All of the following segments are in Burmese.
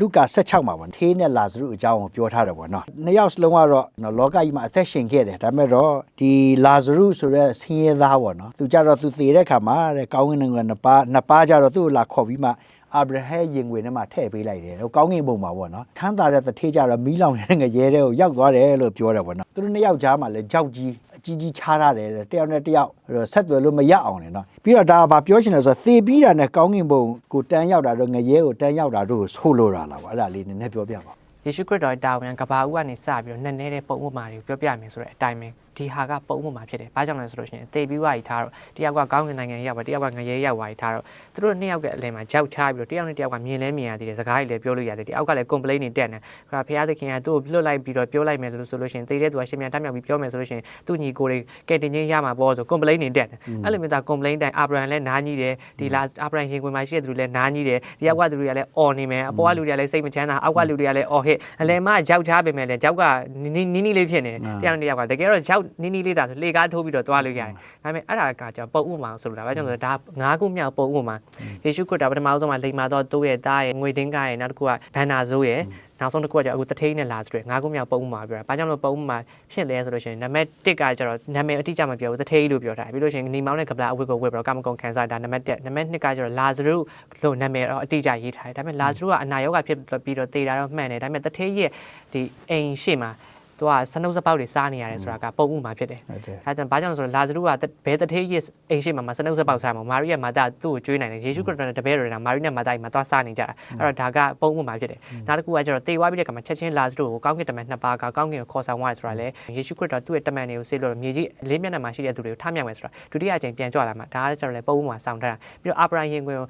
လူကာ16မှာပေါ့ထေးနဲ့လာဇရုအကြောင်းကိုပြောထားတယ်ပေါ့နော်နှစ်ယောက်စလုံးကတော့နော်လောကကြီးမှာအသက်ရှင်ခဲ့တယ်ဒါပေမဲ့တော့ဒီလာဇရုဆိုတဲ့ဆင်းရဲသားပေါ့နော်သူကြတော့သူသေတဲ့ခါမှာတဲ့ကောင်းကင်နိုင်ငံနှစ်ပါးနှစ်ပါးကြတော့သူ့ကိုလာခေါ်ပြီးမှအာဗြဟဲရင်ဝင်ထဲမှာထည့်ပေးလိုက်တယ်ဟိုကောင်းကင်ဘုံမှာပေါ့နော်ထမ်းသာတဲ့တထေးကြတော့မီးလောင်တဲ့ငရဲတဲ့ကိုရောက်သွားတယ်လို့ပြောတယ်ပေါ့နော်သူတို့နှစ်ယောက်ကြားမှာလည်းကြောက်ကြီး အကြီးကြီးချားထားတယ်တဲ့တယောက်နဲ့တယောက်အဲ့တော့ဆက်သွယ်လို့မရအောင်လေနော်ပြီးတော့ဒါကဘာပြောချင်လဲဆိုတော့သေပြီးတာနဲ့ကောင်းကင်ဘုံကိုတန်းရောက်တာတော့ငရဲကိုတန်းရောက်တာတို့ကိုဆိုးလို့တာလားပေါ့အဲ့ဒါလေးနည်းနည်းပြောပြပါယေရှုခရစ်တော်ရဲ့တာဝန်ကဘာဦးကနေစပြီးတော့နက်နဲတဲ့ပုံဥပမာတွေကိုပြောပြမယ်ဆိုတဲ့အတိုင်းပဲဒီဟာကပုံဥပမာဖြစ်တယ်။ဘာကြောင့်လဲဆိုလို့ရှိရင်တေပြီးွားကြီးထားတော့တယောက်ကကောင်းကင်နိုင်ငံရောက်ပါတယောက်ကငရဲရောက်ွားကြီးထားတော့သူတို့နှစ်ယောက်ရဲ့အလယ်မှာကြောက်ချပြီးတော့တယောက်နဲ့တယောက်ကမြင်လဲမြင်ရသေးတယ်စကားတွေလည်းပြောလို့ရတယ်တယောက်ကလည်း complain တွေတက်နေခါဖះသခင်ကသူ့ကိုလွတ်လိုက်ပြီးတော့ပြောလိုက်မယ်လို့ဆိုလို့ရှိရင်တေတဲ့သူကရှင်မြန်တက်မြောက်ပြီးပြောမယ်ဆိုလို့ရှိရင်သူ့ညီကိုတွေကဲတင်ချင်းရမှာပေါ့ဆို complain တွေတက်တယ်အဲ့လိုမျိုးသာ complain တိုင်းအာဗြဟံလည်းနားကြီးတယ်ဒီလာအာဗြဟံရင်ခွင်မှာရှိတဲ့သူတွေလည်းနားကြီးတယ်ဒီယောက်ကသူတွေကလည်းអော်နေမယ်အပေါ်ကလူတွေကလည်းစိတ်မချမ်းသာအောက်ကလူတွေကလည်းអော်ဟစ်အလယ်မှာကြောက်ချပေမဲ့လည်းကြောက်ကနီးနီးနီးလေးဖြစ်နေတယ်တယောက်နဲ့တယောက်ကတကယ်တော့ကြောက်နီးနီးလေးတာဆိုလေကားထိုးပြီးတော့သွားလို့ရတယ်ဒါပေမဲ့အဲ့ဒါကကြောင့်ပုံဥမာဆိုလို့ဒါပဲကြောင့်ဆိုဒါငါးခုမြောက်ပုံဥမာယေရှုခရစ်တော်ပထမဆုံးမှာလိမ္မာတော့တိုးရဲ့သားရဲ့ငွေတင်းကားရဲ့နောက်တစ်ခုကဒန္နာဇိုးရဲ့နောက်ဆုံးတစ်ခုကကျအခုတထိန်နဲ့လာဆိုတဲ့ငါးခုမြောက်ပုံဥမာပြောတာ။ဘာကြောင့်လို့ပုံဥမာဖြစ်လဲဆိုလို့ရှိရင်နံပါတ်1ကကျတော့နာမည်အတိအကျမပြောဘူးတထိန်လို့ပြောတာ။ပြီးလို့ရှိရင်နီမောင်းနဲ့ကပလာအဝတ်ကိုဝတ်ပြီးတော့ကာမကုံခံစားတာနံပါတ်1နံပါတ်2ကကျတော့လာဇရုလို့နာမည်တော့အတိအကျရေးထားတယ်။ဒါပေမဲ့လာဇရုကအနာရောဂါဖြစ်ပြီးတော့တေတာတော့မှန်တယ်။ဒါပေမဲ့တထိန်ရဲ့ဒီအိမ်ရှိမှာ သူကစနှုပ်စပေါက်တွေစားနေရတယ်ဆိုတာကပုံဥမာဖြစ်တယ်ဟုတ်တယ်။အဲဒါကြောင့်ဘာကြောင့်လဲဆိုတော့လာဇရုကဘဲတထေးရဲ့အိမ်ရှိမှာမစနှုပ်စပေါက်စားမှာမာရိယမာတာသူ့ကိုကျွေးနိုင်တယ်ယေရှုခရစ်တော်နဲ့တပည့်တော်တွေကမာရိနဲ့မာတာကြီးမှာသွားစားနေကြတာအဲ့တော့ဒါကပုံဥမာဖြစ်တယ်။နောက်တစ်ခုကကျတော့တေဝါပြီးတဲ့ကမှာချက်ချင်းလာဇရုကိုကောင်းကင်တမန်နှစ်ပါးကကောင်းကင်ကိုခေါ်ဆောင်သွားတယ်ဆိုတာလေယေရှုခရစ်တော်သူ့ရဲ့တမန်တွေကိုဆေးလို့မြေကြီးလေးမျက်နှာမှာရှိတဲ့သူတွေကိုထားမြောက်မယ်ဆိုတာဒုတိယအကြိမ်ပြန်ကြွလာမှာဒါကကျတော့လေပုံဥမာဆောင်ထားတာပြီးတော့အာဗြဟံရင်ခွင်ကို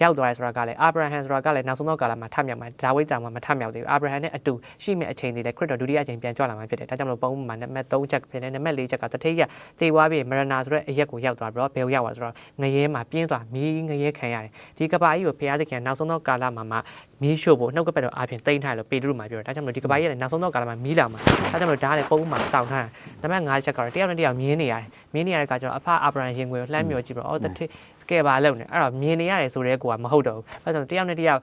ရောက်သွားတယ်ဆိုတာကလည်းအာဗြဟံဆိုတာကလည်းနောက်ဆုံးသောကာလမှာထမြောက်မှာဒါဝိဒ်တောင်မှာမထမြောက်သေးဘူးအာဗြဟံနဲ့အတူရှိမဲ့အချိန်တွေလည်းခရစ်တော်ဒုတိယအချိန်ပြန်ကြွလာမှာဖြစ်တယ်ဒါကြောင့်မလို့ပုံမှန်နံပါတ်3ချက်ဖြစ်တယ်နံပါတ်4ချက်ကတထိတ်ရသေဝါပြီးမရဏဆိုတဲ့အရက်ကိုရောက်သွားပြီးတော့ဘယ်ကိုရောက်သွားဆိုတော့ငရဲမှာပြင်းသွားမီးငရဲခံရတယ်ဒီကဘာကြီးကိုဘုရားသခင်နောက်ဆုံးသောကာလမှာမှမီးရှို့ဖို့နှုတ်ကပတ်တော်အပြင်တိမ့်ထားတယ်လို့ပေတရုမှာပြောတယ်ဒါကြောင့်မလို့ဒီကဘာကြီးကလည်းနောက်ဆုံးသောကာလမှာမီးလာမှာဒါကြောင့်မလို့ဒါကလည်းပုံမှန်စောင့်ထားတာနံပါတ်5ချက်ကတော့တယောက်နဲ့တယောက်မြင်နေရတယ်မြင်နေရတဲ့အခါကျတော့အဖအာဗြဟံရင်ခွင်ကိုလှမ်းမြော်ကြည့်ပြီးတော့အော်တထိတ် ကဲပါလို့နေအဲ့တော့မြင်နေရတယ်ဆိုတဲ့ကိုကမဟုတ်တော့ဘူးအဲဒါဆိုတယောက်နဲ့တယောက်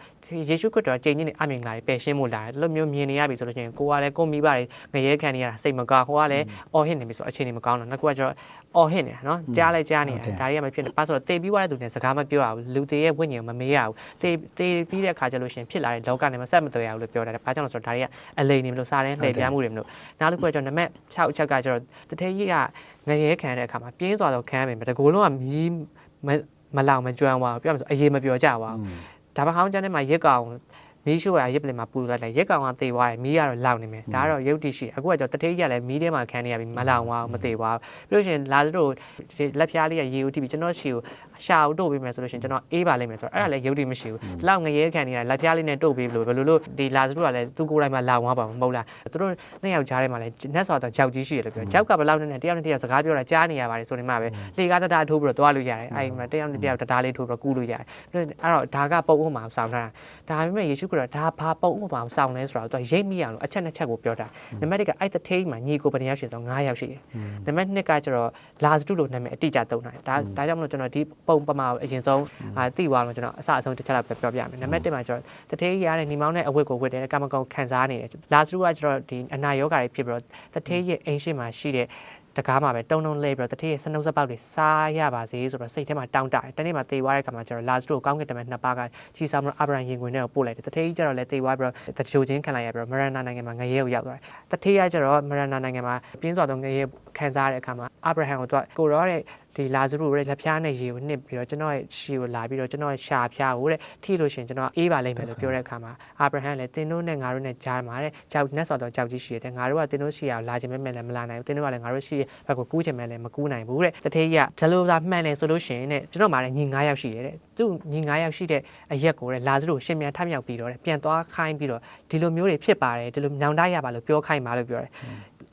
ယေရှုခရစ်တော်ချိန်ကြီးနဲ့အမြင်လာတယ်ပယ်ရှင်းဖို့လာတယ်ဒီလိုမျိုးမြင်နေရပြီဆိုလို့ရှိရင်ကိုကလည်းကိုမိဘတွေငရဲခံနေရတာစိတ်မကောင်းဟိုကလည်းအော်ဟစ်နေပြီဆိုအခြေအနေမကောင်းတော့နောက်တစ်ခုကကျတော့အော်ဟစ်နေတာနော်ကြားလဲကြားနေတာဒါတွေကမဖြစ်နေပါဆိုတော့တေပြီးသွားတဲ့သူနဲ့စကားမပြောရဘူးလူတေရဲ့ဝိညာဉ်မမေးရဘူးတေတေပြီးတဲ့အခါကျလို့ရှိရင်ဖြစ်လာတဲ့လောကနဲ့မဆက်မသွယ်ရဘူးလို့ပြောတာဘာကြောင့်လဲဆိုတော့ဒါတွေကအလိန်နေမလို့စားတဲ့လှည့်ပြားမှုတွေမလို့နောက်တစ်ခုကကျတော့နံပါတ်6ချက်ကကျတော့တထေးကြီးကငရဲခံတဲ့အခါမှာပြင်းစွာတော့ခံရမယ်တကူလုံးကမီး မမလောင်မကျွမ်းသွားဘူးပြောရမယ်ဆိုအေးမပြောကြပါဘူးဒါပေမဲ့ဟောင်းကျန်းထဲမှာရက်ကောင် မီးရှို့ရရက်ပလင်မှာပူလိုက်တယ်ရက်ကောင်ကတေသွားတယ်မီးကတော့လောင်နေမယ်ဒါကတော့ရုပ်တိရှိတယ်အခုကကျတော့တထေးကြီးကလည်းမီးထဲမှာခံနေရပြီမလောင်သွားဘူးမတေသွားဘူးပြီးလို့ရှိရင်လာတို့လက်ဖျားလေးကရေဦးတိပြီးကျွန်တော်ရှီကိုရှာဦးတို့ပေးမယ်ဆိုလို့ရှိရင်ကျွန်တော်အေးပါလိမ့်မယ်ဆိုတော့အဲ့ဒါလည်းရုပ်တိမရှိဘူးဒီလောက်ငရဲခံနေတာလက်ဖျားလေးနဲ့တို့ပေးလို့ဘယ်လိုလို့ဒီလာတို့ကလည်းသူကိုယ်တိုင်မှာလောင်သွားပါမဟုတ်လားသူတို့နှစ်ယောက်ကြားထဲမှာလည်းနတ်ဆော်တော့ကြောက်ကြီးရှိတယ်လို့ပြောကြောက်ကဘယ်လောက်နဲ့တယောက်နဲ့တယောက်စကားပြောတာကြားနေရပါတယ်ဆိုနေမှာပဲလေကားတတာထိုးပြီးတော့သွားလို့ရတယ်အဲ့ဒီမှာတယောက်နဲ့တယောက်တတားလေးထိုးပြီးတော့ကူးလို့ရတယ်အဲ့တော့ဒါကပုံဥပမာဆောင်းထားတာဒါပေမဲ့ယေရှုခရစ်တော်ဒါဘာပုံဥပမာဆောင်းလဲဆိုတော့သူကရိပ်မိရလို့အချက်နှစ်ချက်ကိုပြောတာနံပါတ်1ကအဲ့တထိန်မှာညီကိုဘယ်နှစ်ယောက်ရှိဆို9ယောက်ရှိတယ်နံပါတ်2ကကျတော့လာဇတုလို့နာမည်အတိအကျသုံးတာဒါဒါကြောင့်မလို့ကျွန်တော်ဒီပုံပမာကိုအရင်ဆုံးအာသိသွားလို့ကျွန်တော်အစအဆုံးတစ်ချက်လောက်ပြောပြမယ်နံပါတ်1မှာကျတော့တထိန်ရတဲ့ညီမောင်းနဲ့အဝတ်ကိုဝတ်တယ်ကာမကုံခံစားနေတယ်လာဇတုကကျတော့ဒီအနာယောဂါတွေဖြစ်ပြီးတော့တထိန်ရဲ့အိမ်ရှိမှာရှိတဲ့ တကားမှာပဲတုံတုံလဲပြီးတော့တတိယစနှုပ်စပေါက်တွေစားရပါစေဆိုတော့စိတ်ထဲမှာတောင်းတတယ်တနေ့မှာတေသွားတဲ့ခါမှာကျတော့လာစတိုကောင်းကင်တမန်နှစ်ပါးကချီဆောင်လို့အာဗြဟံရင်ခွင်ထဲကိုပို့လိုက်တယ်တတိယကျတော့လဲတေသွားပြီးတော့တချိုချင်းခံလိုက်ရပြီးတော့မရဏနိုင်ငံမှာငရဲကိုရောက်သွားတယ်တတိယကျတော့မရဏနိုင်ငံမှာပြင်းစွာသောငရဲခံစားရတဲ့အခါမှာအာဗြဟံကိုသူကကိုရောတဲ့ဒီလာဇရုရဲ့လက်ဖျားနဲ့ရေကိုနှစ်ပြီးတော့ကျွန်တော်ရဲ့ရှီကိုလာပြီးတော့ကျွန်တော်ရဲ့ရှာဖျားကိုတဲ့ထိလို့ရှိရင်ကျွန်တော်အေးပါလိမ့်မယ်လို့ပြောတဲ့အခါမှာအာဗြဟံလည်းတင်းတို့နဲ့ငါတို့နဲ့ကြားမှာတဲ့ကြောက်နဲ့ဆိုတော့ကြောက်ကြီးရှိတယ်ငါတို့ကတင်းတို့ရှိရလာခြင်းမဲ့မဲ့လည်းမလာနိုင်ဘူးတင်းတို့ကလည်းငါတို့ရှိရဘက်ကိုကူးခြင်းမဲ့လည်းမကူးနိုင်ဘူးတဲ့တထေးကြီးကဂျလိုသာမှန်တယ်ဆိုလို့ရှိရင်တဲ့ကျွန်တော်မှာလည်းညီ9ယောက်ရှိတယ်တဲ့သူညီ9ယောက်ရှိတဲ့အရက်ကိုတဲ့လာဇရုရှင်မြန်ထမြောက်ပြီးတော့တဲ့ပြန်သွားခိုင်းပြီးတော့ဒီလိုမျိုးတွေဖြစ်ပါတယ်ဒီလိုညောင်တရပါလို့ပြောခိုင်းပါလို့ပြောတယ်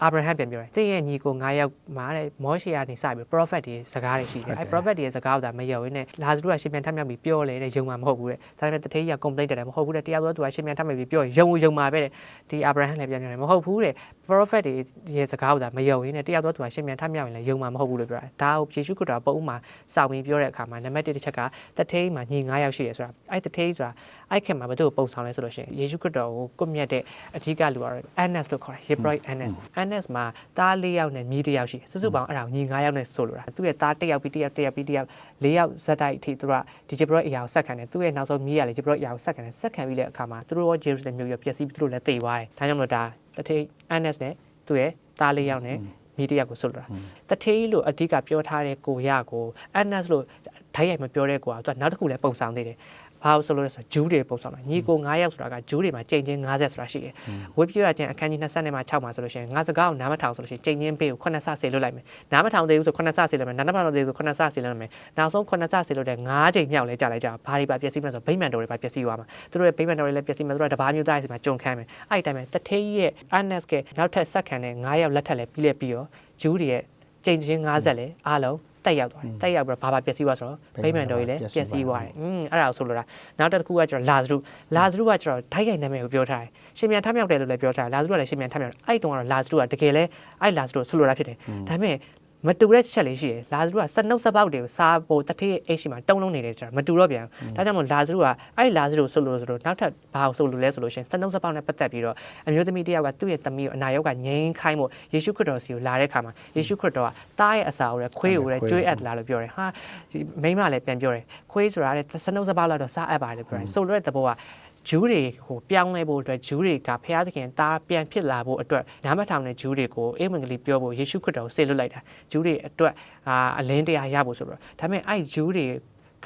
အာဗြဟံပြန်ပြောတယ်တင်းရဲ့ညီကို9ယောက်မှာတဲ့မောရှေကနေစပြီး prophet တွေစကားတွေရှိတယ်အဲ prophet တွေရဲ့စကားကိုဒါမယုံရင်းနဲ့လာဇရုကရှင်ပြန်ထမြောက်ပြီးပြောလေတဲ့ယုံမှာမဟုတ်ဘူးတဲ့ဒါပေမဲ့တထေးကြီးက complaint တက်တယ်မဟုတ်ဘူးတဲ့တရားသောသူကရှင်ပြန်ထမြောက်ပြီးပြောယုံယုံမှာပဲတဲ့ဒီအာဗြဟံလည်းပြန်ပြောတယ်မဟုတ်ဘူးတဲ့ prophet တွေရဲ့စကားကိုဒါမယုံရင်းနဲ့တရားသောသူကရှင်ပြန်ထမြောက်ရင်လည်းယုံမှာမဟုတ်ဘူးလို့ပြောတယ်ဒါကိုယေရှုခရစ်တော်ပုံဥမှာစောင့်ပြီးပြောတဲ့အခါမှာနံပါတ်1တစ်ချက်ကတထေးမှာညီ9ယောက်ရှိတယ်ဆိုတာအဲတထေးဆိုတာအဲ့ခင်မှာဘယ်သူ့ကိုပုံဆောင်လဲဆိုလို့ရှိရင်ယေရှုခရစ်တော်ကိုကွပ်မြတ်တဲ့အဓိကလူကတော့ Annas လို့ခေါ်တယ် Hebrew Annas Annas မှာတား၄ယောက်နဲ့မြီးတစ်ယောက်ရှိတယ်စုစုပေါင်းအဲ့ဒါကိုညီ9ယောက်နဲ့ဆိုလိုတာသူ့ရဲ့တားတစ်ယောက်ပြီးတစ်ယောက်တစ်ယောက်ပြီးတစ်ယောက်၄ယောက်ဇက်တိုက်အထိသူကဒီ Hebrew အရာကိုဆက်ခံတယ်သူ့ရဲ့နောက်ဆုံးမြီးရလေ Hebrew အရာကိုဆက်ခံတယ်ဆက်ခံပြီးတဲ့အခါမှာသူတို့ရော Jerusalem မြို့ရောပျက်စီးပြီးသူတို့လည်းတိတ်သွားတယ်ဒါကြောင့်မလို့ဒါ တထေး Annas နဲ့သူ့ရဲ့တား၄ယောက်နဲ့မြီးတစ်ယောက်ကိုဆိုလိုတာတထေးလို့အဓိကပြောထားတဲ့ကိုရကို Annas လို့ဓာတ်ရိုက်မပြောတဲ့ကိုကသူကနောက်တစ်ခုလည်းပုံဆောင်သေးတယ် ဘာလို့ဆိုလို့လဲဆိုတော့ဂျူးတွေပုံဆောင်တာညီကို9ယောက်ဆိုတာကဂျူးတွေမှာချိန်ချင်း90ဆိုတာရှိတယ်ဝိပ္ပယကျန်အခန်းကြီး20နဲ့မှ6မှာဆိုလို့ရှိရင်ငါစကားကိုနားမထောင်ဆိုလို့ရှိရင်ချိန်ချင်းပေးကို9ဆဆေလွတ်လိုက်မယ်နားမထောင်သေးဘူးဆို9ဆဆေလွတ်မယ်နားမထောင်သေးဘူးဆို9ဆဆေလွတ်မယ်နောက်ဆုံး9ဆဆေလွတ်တဲ့9ချိန်မြောက်လဲကြာလိုက်ကြဘာတွေပါပျက်စီးမလဲဆိုဗိမ္မာန်တော်တွေပါပျက်စီးသွားမှာသူတို့ရဲ့ဗိမ္မာန်တော်တွေလည်းပျက်စီးမှာသူတို့ကတဘာမျိုးသားစီမှာကြုံခမ်းမယ်အဲ့ဒီတိုင်းပဲတထေးရဲ့ Anas ကနောက်ထပ်ဆက်ခံတဲ့9ယောက်လက်ထက်လဲပြီးလဲပြီးတော့ဂျူးတွေရဲ့ချိန်ချင်း90လဲအားလုံး တက်ရောက်သွားတယ်တက်ရောက်ပြီးတော့ဘာဘာပျက်စီးသွားဆိုတော့ဗိမ္မာန်တော်ကြီးလည်းပျက်စီးသွားတယ်อืมအဲ့ဒါကိုဆိုလိုတာနောက်တစ်ခုကကျတော့လာဇရုလာဇရုကကျတော့ဓာတ်ရိုက်နာမည်ကိုပြောထားတယ်ရှင်မြန်ထမြောက်တယ်လို့လည်းပြောထားတယ်လာဇရုကလည်းရှင်မြန်ထမြောက်တယ်အဲ့တုန်းကတော့လာဇရုကတကယ်လဲအဲ့လာဇရုဆိုလိုတာဖြစ်တယ်ဒါပေမဲ့ မတူတဲ့ချက်လေးရှိတယ်လာဇရုကစနှုတ်စပောက်တွေကိုစားဖို့တတိအိတ်ရှိမှတုံလုံးနေတယ်ကျတော့မတူတော့ပြန်ဒါကြောင့်မို့လာဇရုကအဲ့လာဇရုဆိုလို့ဆိုတော့နောက်ထပ်ဘာကိုဆိုလို့လဲဆိုလို့ရှင်စနှုတ်စပောက်နဲ့ပတ်သက်ပြီးတော့အမျိုးသမီးတစ်ယောက်ကသူ့ရဲ့သမီးကိုအနာရောဂါငြိမ်းခိုင်းဖို့ယေရှုခရစ်တော်စီကိုလာတဲ့အခါမှာယေရှုခရစ်တော်ကတားရဲ့အစာကိုလည်းခွေးကိုလည်းကျွေးအပ်လာလို့ပြောတယ်ဟာမိမလည်းပြန်ပြောတယ်ခွေးဆိုတာလည်းစနှုတ်စပောက်လောက်တော့စားအပ်ပါတယ်ပြောတယ်ဆိုလိုတဲ့သဘောက ဂျူးတွေကိုပြောင်းလဲဖို့အတွက်ဂျူးတွေကဖျားသခင်တားပြန်ဖြစ်လာဖို့အတွက်နားမထောင်တဲ့ဂျူးတွေကိုအေးမင်္ဂလိပြောဖို့ယေရှုခရစ်တော်ကိုဆေလွတ်လိုက်တာဂျူးတွေအတွက်အာအလင်းတရားရဖို့ဆိုတော့ဒါပေမဲ့အဲ့ဂျူးတွေ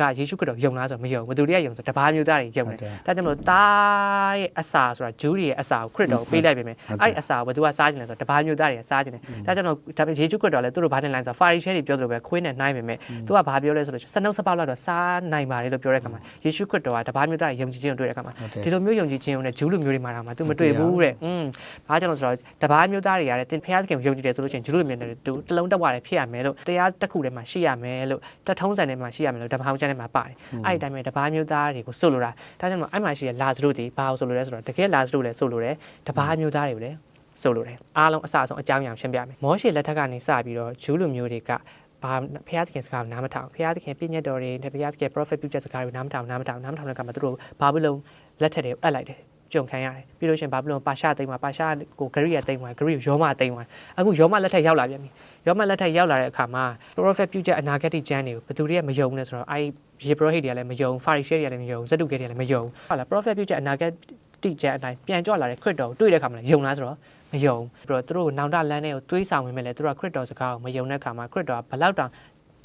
ကယေရှုခရစ်တော်ယုံလားဆိုတော့မယုံဘယ်သူတွေကယုံဆိုတပါးမျိုးသားတွေယုံတယ်ဒါကြောင့်မလို့တားရဲ့အစာဆိုတာဂျူးတွေရဲ့အစာကိုခရစ်တော်ကိုပေးလိုက်ပြီမယ်အဲ့အစာကိုဘယ်သူကစားခြင်းလဲဆိုတော့တပါးမျိုးသားတွေကစားခြင်းတယ်ဒါကြောင့်မလို့ဒါပေမဲ့ယေရှုခရစ်တော်လည်းသူတို့ဘာနဲ့လိုင်းဆိုဖာရီရှဲတွေပြောသလိုပဲခွေးနဲ့နှိုင်းပြီမယ်သူကဘာပြောလဲဆိုတော့စနှုတ်စပောက်လောက်တော့စားနိုင်ပါတယ်လို့ပြောတဲ့အခါမှာယေရှုခရစ်တော်ကတပါးမျိုးသားတွေယုံကြည်ခြင်းကိုတွေ့တဲ့အခါမှာဒီလိုမျိုးယုံကြည်ခြင်းကိုလည်းဂျူးလူမျိုးတွေမှာတော့မှသူမတွေ့ဘူးတဲ့อืมဘာကြောင့်လဲဆိုတော့တပါးမျိုးသားတွေကလည်းတင်ဖျားသခင်ကိုယုံကြည်တယ်ဆိုလို့ရှိရင်ဂျူးလူမျိုးတွေတူတလုံးတက်ဝါတွေဖြစ်ရမယ်လို့တရားတစ်ခုထဲမှာရှိရမယ်လို့တထုံးစံထဲမှာရှိရမယ်လို့ဓမ္မဟောင်းကျမ်းထဲမှာပါတယ်အဲ့ဒီတိုင်းပဲတပါးမျိုးသားတွေကိုဆိုလိုတာဒါကြောင့်မို့အဲ့မှာရှိတဲ့လာဇရုတွေဘာကိုဆိုလိုလဲဆိုတော့တကယ်လာဇရုလည်းဆိုလိုတယ်တပါးမျိုးသားတွေကိုလည်းဆိုလိုတယ်အားလုံးအစအဆုံးအကြောင်းအရာရှင်းပြမယ်မောရှေလက်ထက်ကနေစပြီးတော့ဂျူးလူမျိုးတွေကဘာဖျားသခင်စကားကိုနားမထောင်ဖျားသခင်ပြည့်ညတ်တော်တွေဖျားသခင် prophet ပြုချက်စကားတွေကိုနားမထောင်နားမထောင်နားမထောင်တဲ့အခါမှာသူတို့ဘာဘလုံးလက်ထက်တွေအပ်လိုက်တယ်ကြုံခံရတယ်ပြီးလို့ရှိရင်ဘာဘလုံးပါရှာတိမ်မှာပါရှာကိုဂရိယတိမ်မှာဂရိယောမတိမ်မှာအခုယောမလက်ထက်ရောက်လာပြန်ပြီ ယောမလက်ထက်ရောက်လာတဲ့အခါမှာ prophet ပြုချက်အနာဂတ်ကျမ်းတွေကိုဘယ်သူတွေကမယုံလဲဆိုတော့အဲယေဘရဟိတွေကလည်းမယုံဖာရိရှဲတွေကလည်းမယုံဇဒုကဲတွေကလည်းမယုံဟုတ်လား prophet ပြုချက်အနာဂတ်တိကျမ်းအတိုင်းပြန်ကြွလာတဲ့ခရစ်တော်ကိုတွေ့တဲ့အခါမှာယုံလားဆိုတော့မယုံပြီးတော့သူတို့ကိုနောင်တလန်းတွေကိုတွေးဆောင်ဝင်မဲ့လေသူတို့ကခရစ်တော်စကားကိုမယုံတဲ့အခါမှာခရစ်တော်ကဘလောက်တောင်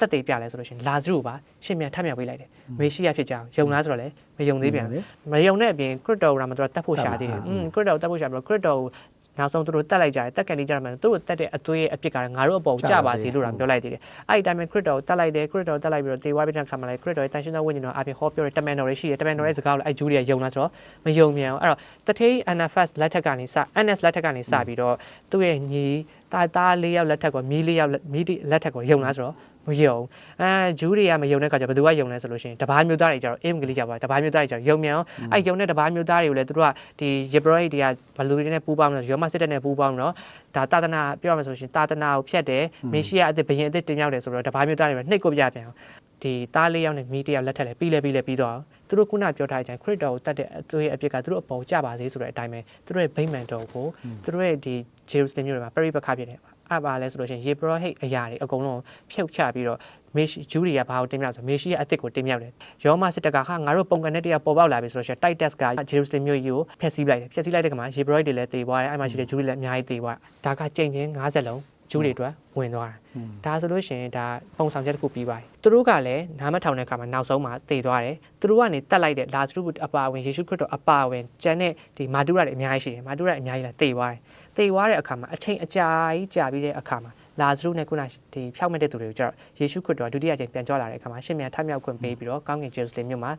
တက်သေးပြလဲဆိုလို့ရှိရင်လာဇရုပါရှင်မြန်ထမြောက်ပေးလိုက်တယ်မေရှိယဖြစ်ကြအောင်ယုံလားဆိုတော့လေမယုံသေးပြန်မယုံတဲ့အပြင်ခရစ်တော်ကမှသူတို့တတ်ဖို့ရှာသေးတယ်อืมခရစ်တော်တတ်ဖို့ရှာပြီးတော့ခရစ်တော်ကို နောက်ဆုံးသူတို့တက်လိုက်ကြတယ်တက်ကန်နေကြတယ်မှသူတို့တက်တဲ့အသွေးအပြစ်ကငါတို့အပေါ်ကြပါစေလို့တော့ပြောလိုက်သေးတယ်အဲ့ဒီတိုင်းမှာခရစ်တော်ကိုတက်လိုက်တယ်ခရစ်တော်တက်လိုက်ပြီးတော့တေဝါပြတဲ့ခါမှာလည်းခရစ်တော်ရဲ့တန်ရှင်းသောဝိညာဉ်တော်အပြင်ဟောပြောတဲ့တမန်တော်တွေရှိတယ်တမန်တော်ရဲ့စကားကိုလည်းအဲ့ဂျူးတွေကယုံလားဆိုတော့မယုံမြန်အောင်အဲ့တော့တထေး NFS လက်ထက်ကနေစ NS လက်ထက်ကနေစပြီးတော့သူ့ရဲ့ညီတာတာလေးယောက်လက်ထက်ကိုမီးလေးယောက်မီးလက်ထက်ကိုယုံလားဆိုတော့မ ယုံအဲဂျူးတွေကမယုံတဲ့ခါကျဘယ်သူကယုံလဲဆိုလို့ရှိရင်တပားမျိုးသားတွေကြတော့အင်္ဂလိပ်ကြပါတပားမျိုးသားတွေကြတော့ယုံမြန်အောင်အဲယုံတဲ့တပားမျိုးသားတွေကိုလည်းသူတို့ကဒီယေဘရဟိတွေကဘလူတွေနဲ့ပူးပေါင်းလို့ယောမစစ်တပ်နဲ့ပူးပေါင်းတော့ဒါတာသနာပြောရမယ်ဆိုလို့ရှိရင်တာသနာကိုဖျက်တယ်မေရှိယအသစ်ဘယင်အသစ်တင်မြောက်တယ်ဆိုတော့တပားမျိုးသားတွေနှိတ်ကိုပြပြန်အောင်ဒီသားလေးယောက်နဲ့မီးတယောက်လက်ထက်လဲပြီးလဲပြီးလဲပြီးတော့သူတို့ခုနပြောထားတဲ့အချိန်ခရစ်တော်ကိုတတ်တဲ့အသွေးအပြစ်ကသူတို့အပေါ်ကြပါစေဆိုတဲ့အတိုင်းပဲသူတို့ရဲ့ဗိမာန်တော်ကိုသူတို့ရဲ့ဒီဂျေရုဆလင်မြို့တွေမှာပရိပခဖြစ်တယ် အဲ့ပါလဲဆိုလို့ရှိရင်ယေဘရဟိတ်အရာတွေအကုန်လုံးဖြုတ်ချပြီးတော့မေရှိဂျူးတွေကဘာကိုတင်မြောက်ဆိုမေရှိရဲ့အသစ်ကိုတင်မြောက်တယ်။ယောမစစ်တကဟာငါတို့ပုံကန်တဲ့တရားပေါ်ပေါက်လာပြီဆိုတော့ရှိရင်တိုက်တက်စ်ကဂျေရုဆလင်မြို့ကြီးကိုဖျက်ဆီးလိုက်တယ်။ဖျက်ဆီးလိုက်တဲ့ခါမှာယေဘရဟိတ်တွေလည်းတေသွားတယ်။အဲ့မှာရှိတဲ့ဂျူးတွေလည်းအများကြီးတေသွားတယ်။ဒါကကြိမ်ချင်း50လုံးဂျူးတွေအတွက်ဝင်သွားတာ။ဒါဆိုလို့ရှိရင်ဒါပုံဆောင်ချက်တစ်ခုပြီးပါတယ်။သူတို့ကလည်းနားမထောင်တဲ့အခါမှာနောက်ဆုံးမှာတေသွားတယ်။သူတို့ကနေတက်လိုက်တဲ့လာဇရုအပါဝင်ယေရှုခရစ်တော်အပါဝင်ကျန်တဲ့ဒီမာဒုရတွေအများကြီးရှိတယ်။မာဒုရအများကြီးလည်းတေသွားတယ်။ တေသွားတဲ့အခါမှာအချိန်အကြာကြီးကြာပြီးတဲ့အခါမှာလာဇရုနဲ့ခုနဒီဖြောက်မဲ့တဲ့သူတွေကိုကြတော့ယေရှုခရစ်တော်ဒုတိယကြိမ်ပြန်ကြွလာတဲ့အခါမှာရှင်မြန်ထမြောက်ခွင့်ပေးပြီးတော့ကောင်းကင်ဂျေရုဆလင်မြို့မှာ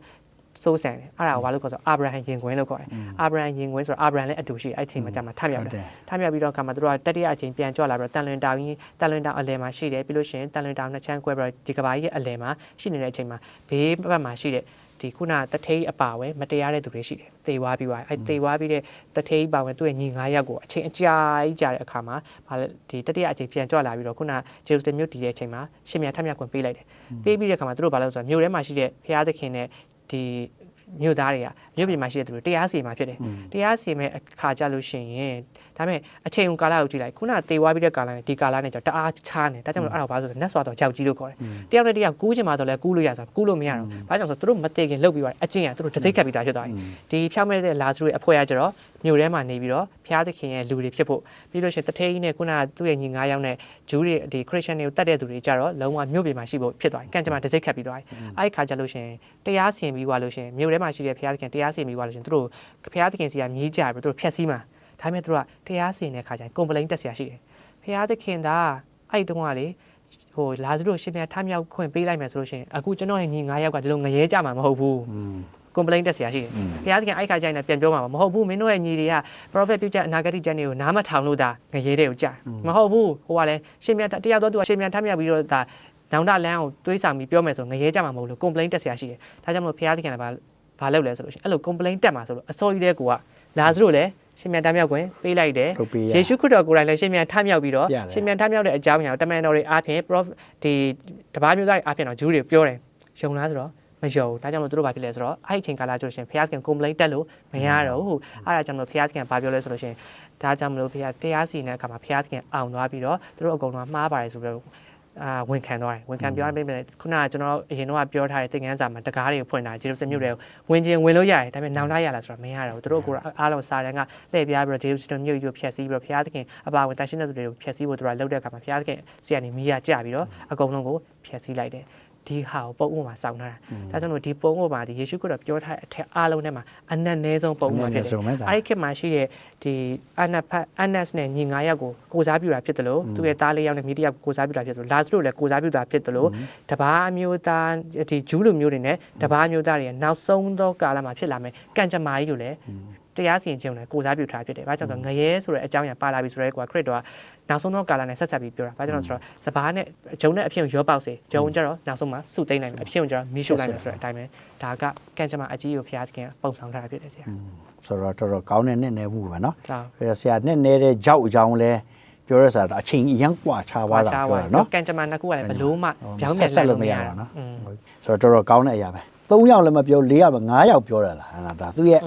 စိုးဆန်တယ်အဲ့ဒါကိုဘာလို့ခေါ်ဆိုအာဗြဟံရင်ခွင်းလို့ခေါ်တယ်အာဗြဟံရင်ခွင်းဆိုတော့အာဗြဟံလည်းအတူရှိအဲ့ချိန်မှာကြာမှာထမြောက်တယ်ထမြောက်ပြီးတော့ခါမှာတို့ကတတိယအချိန်ပြန်ကြွလာပြီးတော့တန်လွင်တောင်ကြီးတန်လွင်တောင်အလယ်မှာရှိတယ်ပြီးလို့ရှိရင်တန်လွင်တောင်နှစ်ချမ်းကွဲပြီးတော့ဒီကဘာကြီးရဲ့အလယ်မှာရှိနေတဲ့အချိန်မှာဘေးဘက်မှာရှိတဲ့ ဒီခုနတထေးအပါဝဲမတရားတဲ့သူတွေရှိတယ်တေဝါပြီးသွားအဲ့တေဝါပြီးတဲ့တထေးပါဝင်သူ့ရဲ့ညီ9ယောက်ကိုအချိန်အကြာကြီးကြာတဲ့အခါမှာဗာလဲဒီတတိယအချိန်ပြန်ကြွလာပြီးတော့ခုနဂျေရုဆလင်မြို့တည်တဲ့အချိန်မှာရှင်မြန်ထမြောက်ခွင့်ပေးလိုက်တယ်ပေးပြီးတဲ့အခါမှာသူတို့ဘာလဲဆိုတော့မြို့ထဲမှာရှိတဲ့ဖျားသခင်နဲ့ဒီ မြို့သားတွေကမြို့ပြည်မှာရှိတဲ့သူတွေတရားစီမှာဖြစ်တယ်တရားစီမဲ့အခါကြလို့ရှိရင်ဒါပေမဲ့အချိန်ကာလကိုကြည့်လိုက်ခုနတေဝါပြီးတဲ့ကာလနဲ့ဒီကာလနဲ့ကြောင့်တအားချားနေဒါကြောင့်မလို့အဲ့တော့ဘာလို့ဆိုတော့နတ်စွာတော့ကြောက်ကြီးလို့ခေါ်တယ်တယောက်နဲ့တယောက်ကူးချင်မှတော့လဲကူးလို့ရဆိုကူးလို့မရတော့ဘာကြောင့်ဆိုတော့သူတို့မတည်ခင်လှုပ်ပြီးသွားတယ်အကျင့်ကသူတို့တစိ့ခတ်ပြီးသားဖြစ်သွားတယ်ဒီဖြောင်းမဲ့တဲ့လာဇရုရဲ့အဖွဲ့ကကျတော့မြို့ထဲမှာနေပြီးတော့ဖျားသခင်ရဲ့လူတွေဖြစ်ဖို့ပြီးလို့ရှိရင်တထေးကြီးနဲ့ခုနကသူ့ရဲ့ညီ9ယောက်နဲ့ဂျူးတွေဒီခရစ်ယာန်တွေကိုတတ်တဲ့သူတွေကြတော့လုံးဝမြို့ပြည်မှာရှိဖို့ဖြစ်သွားတယ်ကံကြမ္မာတစိ့ခတ်ပြီးသွားတယ်အဲ့ဒီခါကျလို့ရှိရင်တရားစီရင်ပြီးသွားလို့ရှိရင်မြို့ထဲမှာရှိတဲ့ဖျားသခင်တရားစီရင်ပြီးသွားလို့ရှိရင်သူတို့ဖျားသခင်စီကမြည်ကြပြီးသူတို့ဖျက်ဆီးမှာဒါပေမဲ့သူတို့ကတရားစီရင်တဲ့ခါကျရင်ကွန်ပလိန်တက်ဆရာရှိတယ်ဖျားသခင်ကအဲ့တုန်းကလေဟိုလာဇရုရှင်ပြန်ထမြောက်ခွင့်ပေးလိုက်မယ်ဆိုလို့ရှိရင်အခုကျွန်တော်ရဲ့ညီ9ယောက်ကဒီလိုငရဲကြမှာမဟုတ်ဘူး ကွန်ပလိန်တက်ဆရာရှိတယ်။ဘုရားသခင်အိုက်ခါကြိုင်နဲ့ပြန်ပြောမှာမဟုတ်ဘူးမင်းတို့ရဲ့ညီတွေက prophet ပြုချက်အနာဂတ်ကျမ်းတွေကိုနားမထောင်လို့ဒါငရဲတဲ့ကိုကြာမဟုတ်ဘူးဟိုကလည်းရှင်မြတ်တရားတော်သူကရှင်မြတ်ထမြောက်ပြီးတော့ဒါနောင်တလန်းကိုတွေးဆောင်ပြီးပြောမယ်ဆိုငရဲကြမှာမဟုတ်လို့ complaint တက်ဆရာရှိတယ်။ဒါကြောင့်မလို့ဘုရားသခင်ကဘာဘာလုပ်လဲဆိုလို့ရှိရင်အဲ့လို complaint တက်မှာဆိုလို့အစောကြီးတဲ့ကိုကလာစလို့လေရှင်မြတ်ထမြောက်ခွင့်ပေးလိုက်တယ်ထုတ်ပေးရယေရှုခရစ်တော်ကိုယ်တိုင်လည်းရှင်မြတ်ထမြောက်ပြီးတော့ပြတယ်ရှင်မြတ်ထမြောက်တဲ့အကြောင်းအရာကိုတမန်တော်တွေအားဖြင့် prof ဒီတပားမျိုးသားတွေအားဖြင့်တော့ဂျူးတွေပြောတယ်ယုံလားဆိုတော့ မယုံဒါကြောင့်မလို့သူတို့ဘာဖြစ်လဲဆိုတော့အဲ့ဒီအချိန်ကာလကျလို့ရှရင်ဘုရားသခင် complaint တက်လို့မရတော့ဘူးအဲ့ဒါကြောင့်မလို့ဘုရားသခင်ကဘာပြောလဲဆိုလို့ရှရင်ဒါကြောင့်မလို့ဘုရားတရားစီရင်တဲ့အခါမှာဘုရားသခင်အောင်သွားပြီးတော့သူတို့အကုန်လုံးမှားပါတယ်ဆိုပြီးတော့အာဝန်ခံသွားတယ်ဝန်ခံပြောရမယ်ခုနကကျွန်တော်အရင်တော့ပြောထားတဲ့သင်ခန်းစာမှာတကားတွေကိုဖွင့်တာဂျေရုဆလင်မြို့တွေကိုဝင်ချင်းဝင်လို့ရတယ်ဒါပေမဲ့နောင်တရလားဆိုတော့မရတော့ဘူးသူတို့ကအားလုံးစာတန်းကလှည့်ပြားပြီးတော့ဂျေရုဆလင်မြို့ကြီးကိုဖျက်ဆီးပြီးတော့ဘုရားသခင်အပါဝင်တန်ရှင်းတဲ့သူတွေကိုဖျက်ဆီးဖို့သူကလှုပ်တဲ့အခါမှာဘုရားသခင်စီကနေမိရကြပြီးတော့အကုန်လုံးကိုဖျက်ဆီးလိုက်တယ် ဒီဟာကိုပုံဥပမာစောင်းထားတာဒါကြောင့်မို့ဒီပုံဥပမာဒီယေရှုခရစ်တော်ပြောထားတဲ့အထက်အားလုံးထဲမှာအနက်နည်းဆုံးပုံဥပမာဖြစ်တယ်ဆုံးမဲ့ဒါအဲ့ဒီခေတ်မှာရှိတဲ့ဒီအနက်ဖတ်အနက်စ်နဲ့ညီ9ယောက်ကိုကိုစားပြူတာဖြစ်တယ်လို့သူ့ရဲ့သားလေးယောက်နဲ့မိတစ်ယောက်ကိုကိုစားပြူတာဖြစ်တယ်လို့လာဇရုလည်းကိုစားပြူတာဖြစ်တယ်လို့တပားအမျိုးသားဒီဂျူးလူမျိုးတွေနဲ့တပားအမျိုးသားတွေရဲ့နောက်ဆုံးသောကာလမှာဖြစ်လာမယ်ကံကြမ္မာကြီးကိုလည်း တရားစီရင်ခြင်းနဲ့ကိုစားပြုထားဖြစ်တယ်။ဘာကြောင့်ဆိုငရဲဆိုတဲ့အကြောင်းအရာပါလာပြီဆိုတော့ကွာခရစ်တော်ကနောက်ဆုံးတော့ကာလာနဲ့ဆက်ဆက်ပြီးပြောတာ။ဘာကြောင့်ဆိုတော့စပားနဲ့ဂျုံနဲ့အဖြစ်ရောပေါက်စေဂျုံကြတော့နောက်ဆုံးမှာစုသိမ့်နိုင်တယ်အဖြစ်ကျတော့မီးရှို့လိုက်တယ်ဆိုတဲ့အတိုင်းပဲဒါကကံကြမ္မာအကြီးကိုဖျားသခင်ပုံဆောင်ထားတာဖြစ်တယ်ဆရာ။ဆိုတော့တော်တော်ကောင်းတဲ့နဲ့နဲ့မှုပဲနော်။ဆရာနဲ့နေတဲ့ကြောက်အကြောင်းလဲပြောရစားအချိန်အရန်ကွာချာပါလားပြောတာနော်။ကံကြမ္မာနှစ်ခုကလည်းဘလို့မှပြောင်းပြန်ဆက်လို့မရပါနော်။ဆိုတော့တော်တော်ကောင်းတဲ့အရာပဲ။၃ယောက်လည်းမပြော၄ယောက်ပဲ၅ယောက်ပြောတာလားဟာဒါသူ့ရဲ့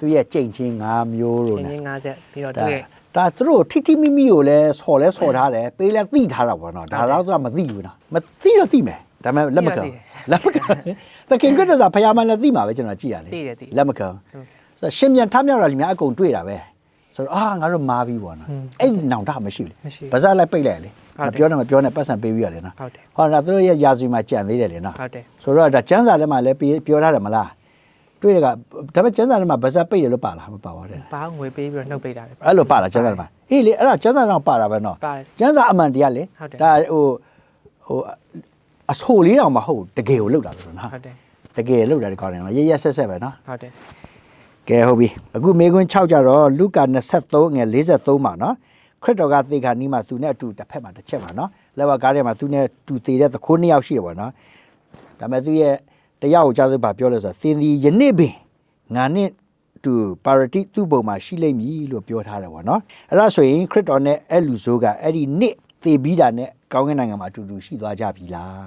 သူ့ရဲ့ကြိမ်ချင်း5မျိုးလို့ချင်းねချင်း50ပြီးတော့ဒါသူ့ရဲ့ဒါသူတို့ထိထိမိမိကိုလည်းဆော်လဲဆော်ထားတယ်ပေးလဲသိထားတာပေါ့နော်ဒါတော့သူကမသိဘူးနော်မသိတော့သိမယ်ဒါပေမဲ့လက်မခံလက်မခံတခင်ကတည်းကဖယားမလည်းသိမှာပဲကျွန်တော်ကြည့်ရလေသိတယ်သိလက်မခံဆိုတော့ရှင်မြန်ထမြောက်တာလीများအကုန်တွေ့တာပဲဆိုတော့အာငါတို့မာပြီးပေါ့နော်အဲ့ဒီနောင်တမရှိဘူးလေဗဇက်လိုက်ပိတ်လိုက်လေမပြောနဲ့မပြောနဲ့ပတ်စံပေးပြီးရတယ်နော်ဟုတ်တယ်ဟောဒါသူတို့ရဲ့ယာစုမှာကြံသေးတယ်လေနော်ဟုတ်တယ်ဆိုတော့ဒါကျန်းစာထဲမှာလည်းပြောထားတယ်မလား တွေ့တယ်ကဒါပေမဲ့ကျန်းစာထဲမှာဗဇက်ပိတ်တယ်လို့ပါလားမပါပါဘူးဘာငွေပေးပြီးတော့နှုတ်ပေးတာပဲအဲ့လိုပါလားကျန်းစာထဲမှာအေးလေအဲ့ဒါကျန်းစာထဲမှာပါတာပဲနော်ပါတယ်ကျန်းစာအမှန်တရားလေဟုတ်တယ်ဒါဟိုဟိုအဆိုလေးတောင်မဟုတ်တကယ်ကိုလောက်တာဆိုတော့နော်ဟုတ်တယ်တကယ်လောက်တာဒီကောင်းတယ်နော်ရရဆက်ဆက်ပဲနော်ဟုတ်တယ်ကဲဟုတ်ပြီအခုမေခွန်း6ကြတော့လူကာ23ငယ်43မှာနော်ခရစ်တော်ကသေခါနီးမှာသူနဲ့အတူတစ်ဖက်မှာတစ်ချက်ပါနော်လက်ဝါကားထဲမှာသူနဲ့တူသေးတဲ့သခိုးနှစ်ယောက်ရှိတယ်ပေါ့နော်ဒါပေမဲ့သူရဲ့ တရားကိုကြားလို့ဗာပြောလဲဆိုတော့သင်ဒီယနေ့ပင်ငါနဲ့တူပါရတိသူ့ပုံမှာရှိလိမ့်မည်လို့ပြောထားတယ်ပေါ့နော်အဲ့ဒါဆိုရင်ခရစ်တော်နဲ့အဲ့လူဆိုးကအဲ့ဒီနေ့သေပြီးတာနဲ့ကောင်းကင်နိုင်ငံမှာအတူတူရှိသွားကြပြီလား